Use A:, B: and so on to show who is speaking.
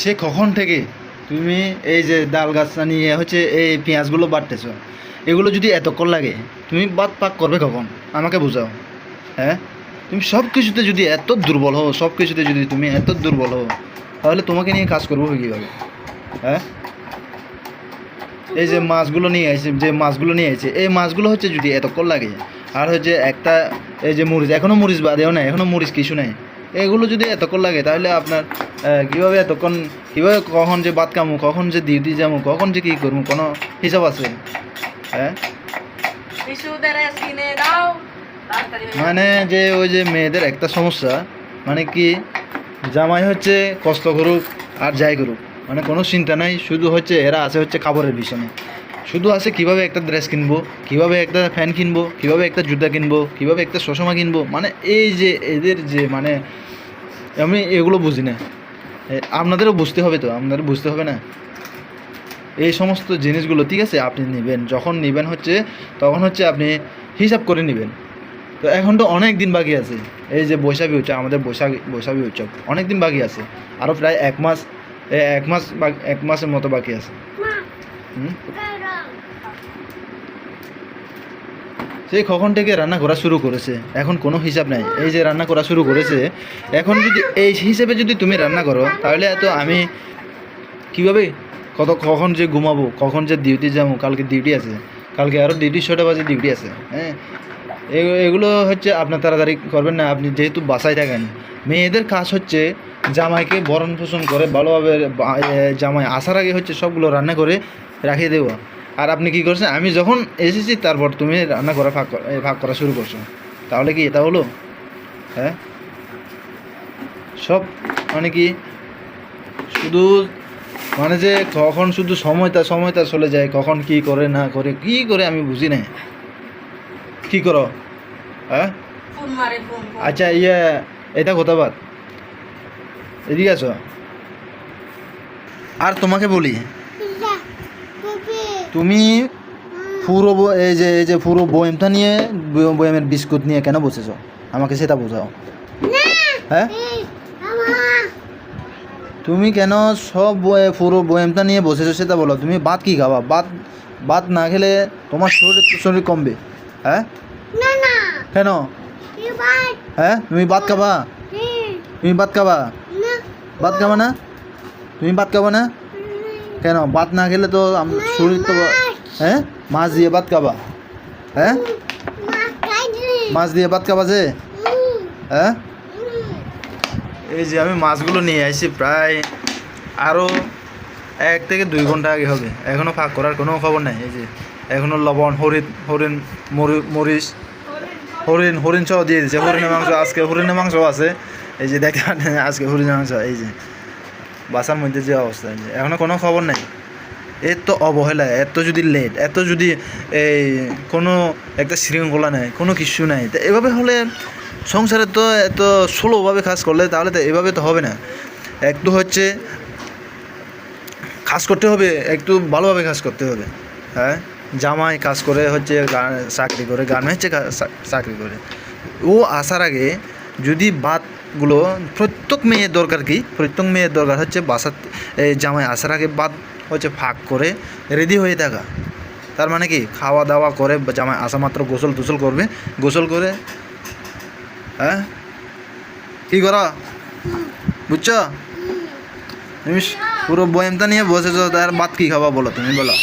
A: সে কখন থেকে তুমি এই যে ডাল গাছটা নিয়ে হচ্ছে এই পেঁয়াজগুলো বাড়তেছ? এগুলো যদি এতক্ষণ লাগে, তুমি বাদ পাক করবে কখন? আমাকে বোঝাও। হ্যাঁ? তুমি সব কিছুতে যদি এত দুর্বল হো সব কিছুতে যদি তুমি এত দুর্বল হো তাহলে তোমাকে নিয়ে কাজ করব কীভাবে? হ্যাঁ? এই যে মাছগুলো নিয়ে আসছে যে মাছগুলো নিয়ে আসছে এই মাছগুলো হচ্ছে যদি এতক্ষণ লাগে, আর হচ্ছে একটা এই যে মরিচ এখনও মরিচ বাদেও নাই এখনও মরিচ কিছু নেই এগুলো যদি এতক্ষণ লাগে তাহলে আপনার কীভাবে এতক্ষণ কীভাবে কখন যে বাদ কামু কখন যে ডিউটি যাব কখন যে কী করব কোনো হিসাব আছে? হ্যাঁ?
B: হয়ে
A: মানে যে ওই যে মেয়েদের একটা সমস্যা মানে কি জামাই হচ্ছে কষ্ট করুক আর যাই করুক মানে কোনো চিন্তা নাই শুধু হচ্ছে এরা আছে হচ্ছে খাবারের পিছনে। শুধু আছে কীভাবে একটা ড্রেস কিনবো কীভাবে একটা ফ্যান কিনবো কীভাবে একটা জুতা কিনবো কীভাবে একটা চশমা কিনবো মানে এই যে এদের যে মানে আমি এগুলো বুঝি না। আপনাদেরও বুঝতে হবে তো আপনাদের বুঝতে হবে না? এই সমস্ত জিনিসগুলো ঠিক আছে আপনি নেবেন যখন নেবেন হচ্ছে তখন হচ্ছে আপনি হিসাব করে নেবেন। তো এখন তো অনেক দিন বাকি আছে এই যে বৈশাখী উৎসব আমাদের বৈশাখী বৈশাখী উৎসব অনেক দিন বাকি আছে আরও প্রায় এক মাস এক মাস বা- এক মাসের মতো বাকি আছে। হুম? সেই কখন থেকে রান্না করা শুরু করেছে? এখন কোনো হিসাব নাই। এই যে রান্না করা শুরু করেছে, এখন যদি এই হিসেবে যদি তুমি রান্না করো, তাহলে তো আমি কীভাবে কত কখন যে ঘুমাবো, কখন যে ডিউটি যাব, কালকে ডিউটি আছে, কালকে আরও ডিউটি ছটা বাজে ডিউটি আছে হ্যাঁ? এগুলো হচ্ছে আপনার তাড়াতাড়ি করবেন না, আপনি যেহেতু বাসায় থাকেন। মেয়েদের কাজ হচ্ছে জামাইকে বরণ পোষণ করে, ভালোভাবে জামাই আসার আগে হচ্ছে সবগুলো রান্না করে রাখিয়ে দেবো আর আপনি কি করছেন? আমি যখন এসেছি তারপর তুমি রান্না করা ফাঁক ভাগ করা শুরু করছ। তাহলে কি এটা হলো? হ্যাঁ? সব মানে কি শুধু মানে যে কখন শুধু সময়টা সময়টা চলে যায় কখন কি করে না করে কি করে আমি বুঝি না কি করো? হ্যাঁ?
B: ফোন মারে ফোন ফোন।
A: আচ্ছা ইয়ে এটা কথা বাদ। এদিকে আছো আর তোমাকে বলি। তুমি পুরো এই যে এই যে পুরো বয়েমটা নিয়ে বয়েমের বিস্কুট নিয়ে কেন বসেছ? আমাকে সেটা বোঝাও। হ্যাঁ? তুমি কেন সব বয়ে- পুরো বয়েমটা নিয়ে বসেছো সেটা বলো। তুমি ভাত কি খাবা? ভাত ভাত না খেলে তোমার শরীর শরীর কমবে। হ্যাঁ? কেন? হ্যাঁ? তুমি ভাত খাবা? তুমি ভাত খাবা? ভাত খাবা না? তুমি ভাত খাবা না? কেন? ভাত না খেলে তো শরীর তো হ্যাঁ? মাছ দিয়ে ভাত খাবা। হ্যাঁ? মাছ দিয়ে ভাত খাবা যে? হ্যাঁ? এই যে আমি মাছগুলো নিয়ে আসছি প্রায় আরও এক থেকে দুই ঘণ্টা আগে হবে। এখনও ফাঁক করার কোনো খবর নাই। এই যে এখনও লবণ হরিণ হরিণ মরি- মরিচ হরিণ হরিণ সহ দিয়ে দিয়েছে। হরিণের মাংস আজকে হরিণের মাংস আছে। এই যে দেখতে পাচ্ছেন আজকে হরিণের মাংস। এই যে বাসার মধ্যে যে অবস্থা এখনও কোনো খবর নেই। এর তো অবহেলা, এত যদি লেট এত যদি এই কোনো একটা শৃঙ্খলা নেই, কোনো কিছু নাই, তা এভাবে হলে সংসারে তো এত স্লোভাবে কাজ করলে তাহলে তো এভাবে তো হবে না। একটু হচ্ছে কাজ করতে হবে, একটু ভালোভাবে কাজ করতে হবে। হ্যাঁ? জামাই কাজ করে হচ্ছে চাকরি করে কা- চা- চাকরি করে। ও আসার আগে যদি বাদগুলো প্রত্যেক মেয়ের দরকার কি? প্রত্যেক মেয়ের দরকার হচ্ছে বাসার জামাই আসার আগে বাদ হচ্ছে ফাঁক করে রেডি হয়ে থাকা। তার মানে কি? খাওয়া দাওয়া করে জামাই আসা মাত্র গোসল টুসল করবে। গোসল করে হ্যাঁ? কি করা? বুঝছ? তুমি পুরো বয়ামটা নিয়ে বসেছো, তার বাদ কি খাবা বলো তুমি, বলো।